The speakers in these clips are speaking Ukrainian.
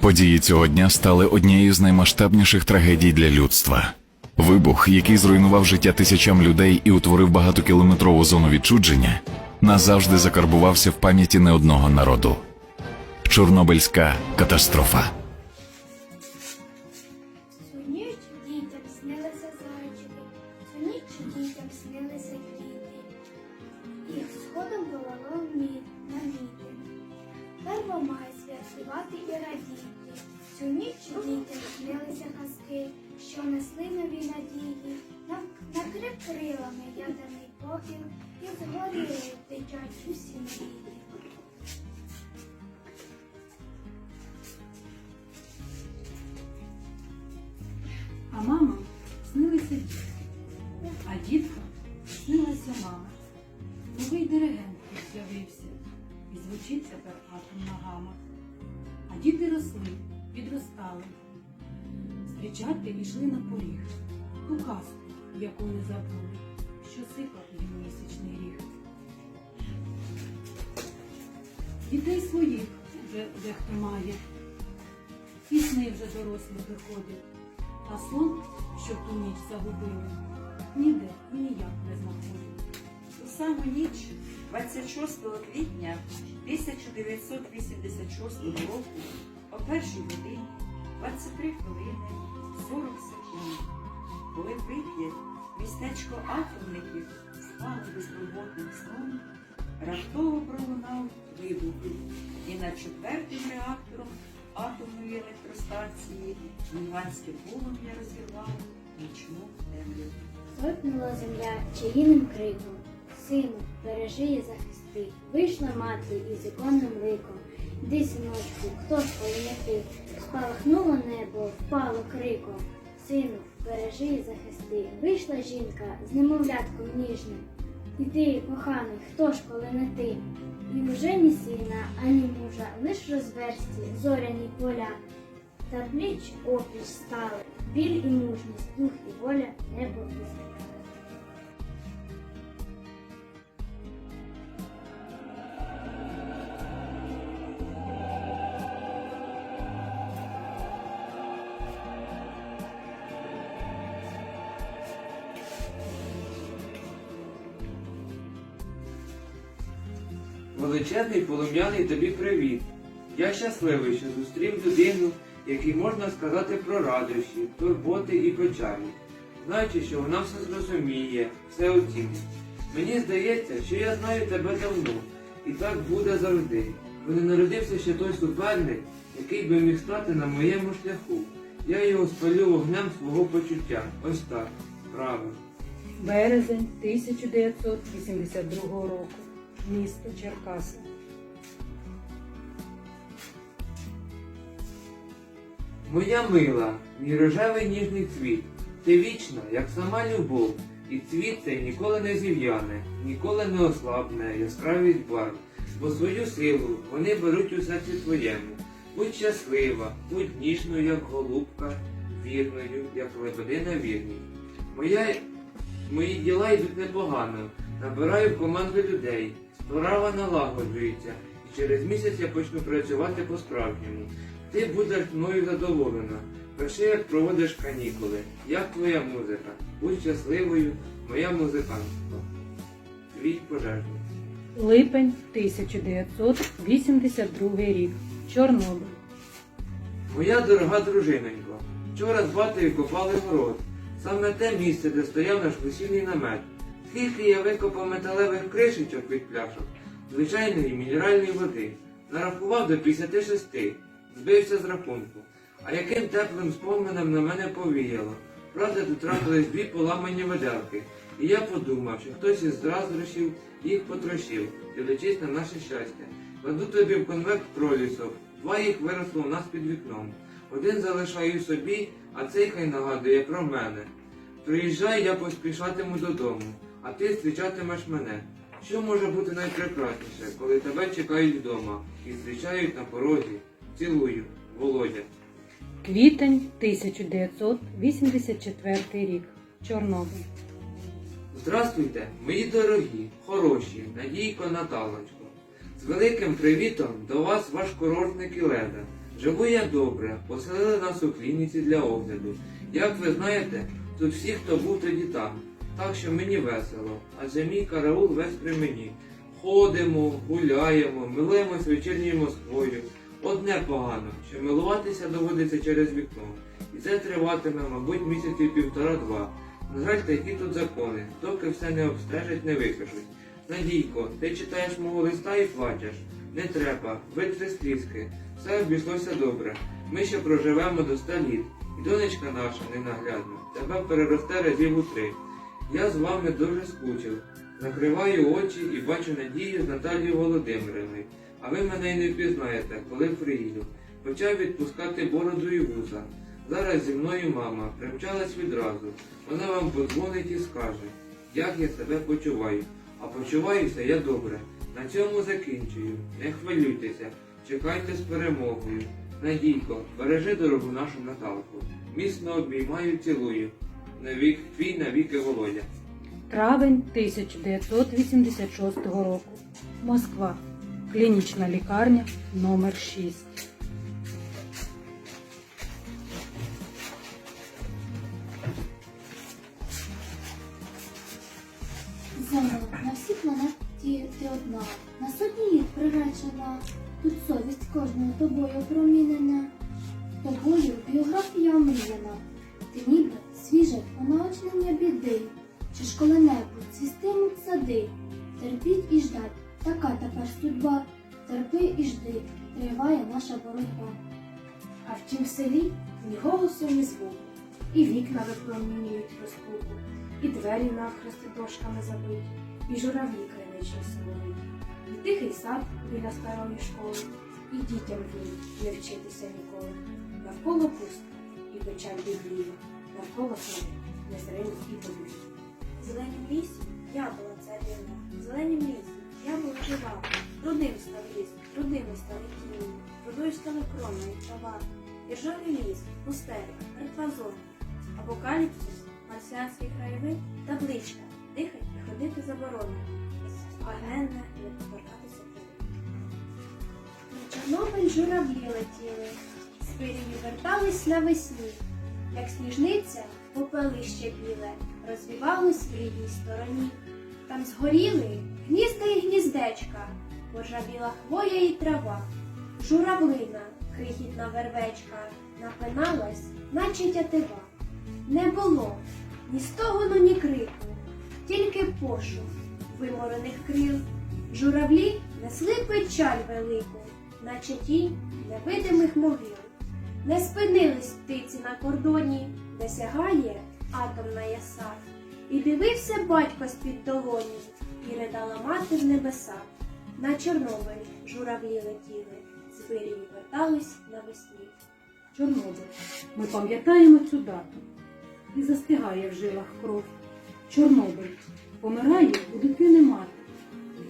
Події цього дня стали однією з наймасштабніших трагедій для людства. Вибух, який зруйнував життя тисячам людей і утворив багатокілометрову зону відчудження, назавжди закарбувався в пам'яті не одного народу. Чорнобильська катастрофа. Що несли нові надії. Накрив крилами ядерний попіл і згоріли дитячі всі мрії. А мама снилися дітки, а діткам снилася мама. Новий диригент з'явився і звучить тепер атомна гама. А діти росли, підростали. Зустрічати йшли на поріг. Ту казку, яку не забули, що сипав їм місячний ріг. Дітей своїх вже дехто має, і сни вже дорослі виходять. А сон, що ту ніч загубили, ніде і ніяк не знаходять. У саму ніч 26 квітня 1986 року о першій годині 23 хвилини 40 секунд, коли Прип'ять, містечко атомників спало безтурботним сном, раптово пролунав вибух, і над четвертим реактором атомної електростанції гігантське полум'я розірвало нічну темряву. Сотнула земля чаїним криком. Сину, бережи і захисти. Вийшла мати із іконним ликом. Йди, синочку, хто ж полинити? Спалахнуло небо, впало криком. Сину, бережи і захисти. Вийшла жінка з немовлятком ніжним. Іди, коханий, хто ж коли не ти? І вже ні сина, ані мужа, лиш розверсті, зоряні поля. Та пліч опліч стали, біль і мужність, дух і воля, небо і земля. Величезний полум'яний тобі привіт. Я щасливий, що зустрів людину, якій можна сказати про радощі, турботи і печалі, знаючи, що вона все зрозуміє, все оцінить. Мені здається, що я знаю тебе давно, і так буде завжди. Бо не народився ще той суперник, який би міг стати на моєму шляху. Я його спалю вогнем свого почуття. Ось так. Право. Березень 1982 року. Місто Черкаси. Моя мила, мій рожевий ніжний цвіт, ти вічна, як сама любов, і цвіт цей ніколи не зів'яне, ніколи не ослабне яскравість барв, бо свою силу вони беруть у серці твоєму. Будь щаслива, будь ніжною, як голубка, вірною, як лебедина вірність. Моя, мої діла йдуть непогано, набираю команду людей, справа налагоджується, і через місяць я почну працювати по-справжньому. Ти будеш мною задоволена. Пиши, як проводиш канікули. Як твоя музика? Будь щасливою, моя музикантка. Твій пожежник. Липень 1982 рік. Чорнобиль. Моя дорога дружиненько, вчора з батою копали город. Саме те місце, де стояв наш весільний намет. Скільки я викопав металевих кришечок від пляшок, звичайної мінеральної води. Нарахував до 56, збився з рахунку. А яким теплим споменом на мене повіяло. Правда, тут трапились дві поламані виделки. І я подумав, що хтось із заздрощів їх потрощив, дивлячись на наше щастя. Кладу тобі в конверт пролісок. Два їх виросло у нас під вікном. Один залишаю собі, а цей хай нагадує про мене. Приїжджай, я поспішатиму додому, а ти зустрічатимеш мене. Що може бути найпрекрасніше, коли тебе чекають вдома і зустрічають на порозі? Цілую, Володя. Квітень 1984 рік. Чорнобиль. Здравствуйте, мої дорогі, хороші, Надійко Наталочко. З великим привітом до вас ваш курортник Іледа. Живу я добре, поселили нас у клініці для огляду. Як ви знаєте, тут всі, хто був тоді там. Так що мені весело, адже мій караул весь при мені. Ходимо, гуляємо, милуємось вечірньою Москвою. Одне погано, що милуватися доводиться через вікно. І це триватиме, мабуть, місяців півтора-два. На жаль, такі тут закони, доки все не обстежать, не викажуть. Надійко, ти читаєш мого листа і плачеш. Не треба, витри слізки. Все обійшлося добре. Ми ще проживемо до ста літ. І донечка наша ненаглядна тебе переросте разів у три. Я з вами дуже скучив. Закриваю очі і бачу надію з Наталією Володимирівною. А ви мене й не впізнаєте, коли приїду. Почав відпускати бороду і вуса. Зараз зі мною мама примчалась відразу. Вона вам подзвонить і скаже, як я себе почуваю. А почуваюся я добре. На цьому закінчую. Не хвилюйтеся, чекайте з перемогою. Надійко, бережи дорогу нашу Наталку. Міцно обіймаю, цілую. Навік твій навіки Володя. Травень 1986 року. Москва. Клінічна лікарня номер 6. Земля, на всій планеті ти одна, на сотні літ приречена, тут совість кожною тобою промінена, тобою біографія омріяна, ти ніби свіже понаочнення біди, чи ж коли-небудь цвістимуть сади, терпіть і ждать, така тепер судьба, терпи і жди, триває наша боротьба. А в селі ні голосу, ні звуку, і вікна випромінюють розпуку, і двері навхрести дошками забиті, і журавлі кринично соловиті, і тихий сад біля старої школи, і дітям в не вчитися ніколи. Навколо пустка і печаль біблія, навколо сни незримих і болів. В зеленім лісі я була царівна, в зеленім лісі я була жива. Рудим став ліс, рудими стали тіні, рудою стали крона і трава. І ржавий ліс, пустеля, мертва апокаліпсис, марсіанський краєвид, табличка, дихать і ходити заборонено, багненне не повертатися. На Чорнобиль журавлі летіли, з пирії вертались навесні, як сніжниця попелище біле, розвівалось в рідній стороні. Там згоріли гнізда і гніздечка, поржавіла хвоя і трава, журавлина, крихітна вервечка, напиналась, наче тятива. Не було ні стогону, ні крику, тільки пошук виморених крил. Журавлі несли печаль велику, наче тінь невидимих могил. Не спинились птиці на кордоні, де сягає атомна яса. І дивився батько з-під долоні, і ридала мати в небеса. На Чорнобиль журавлі летіли, з вирії вертались навесні. Чорнобиль. Ми пам'ятаємо цю дату. І застигає в жилах кров. Чорнобиль. Помирає у дитини мати.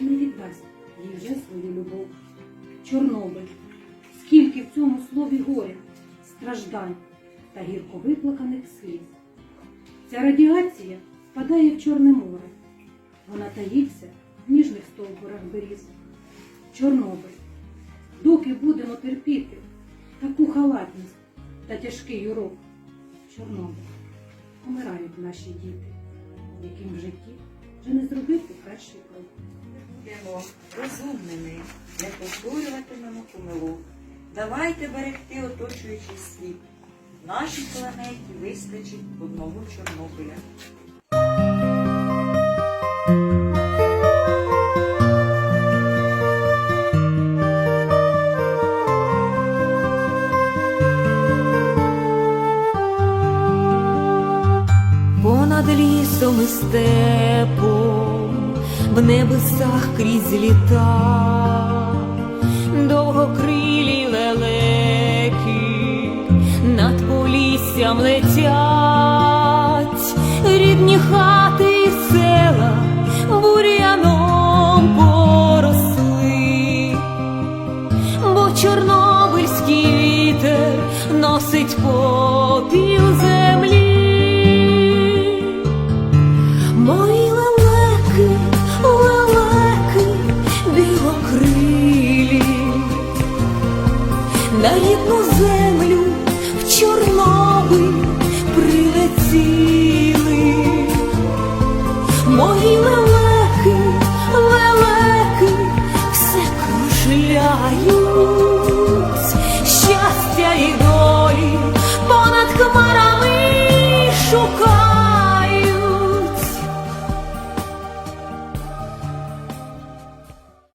І не віддасть їй вже свою любов. Чорнобиль. Скільки в цьому слові горя, страждань та гірко виплаканих сліз. Ця радіація впадає в Чорне море. Вона таїться в ніжних стовбурах беріз. Чорнобиль. Доки будемо терпіти таку халатність та тяжкий урок. Чорнобиль. Помирають наші діти, яким в житті вже не зробити перший крок. Будемо розумними, не повторюватимемо помилок. Давайте берегти оточуючий світ. Нашій планеті вистачить одного Чорнобиля. понад лісом і степом, в небесах крізь літа, листям летять, рідні хати і села буряном поросли, бо чорнобильський вітер носить попіл землі, мої лелеки, лелеки білокрилі, на рідну мої лелеки, лелеки все кружляю.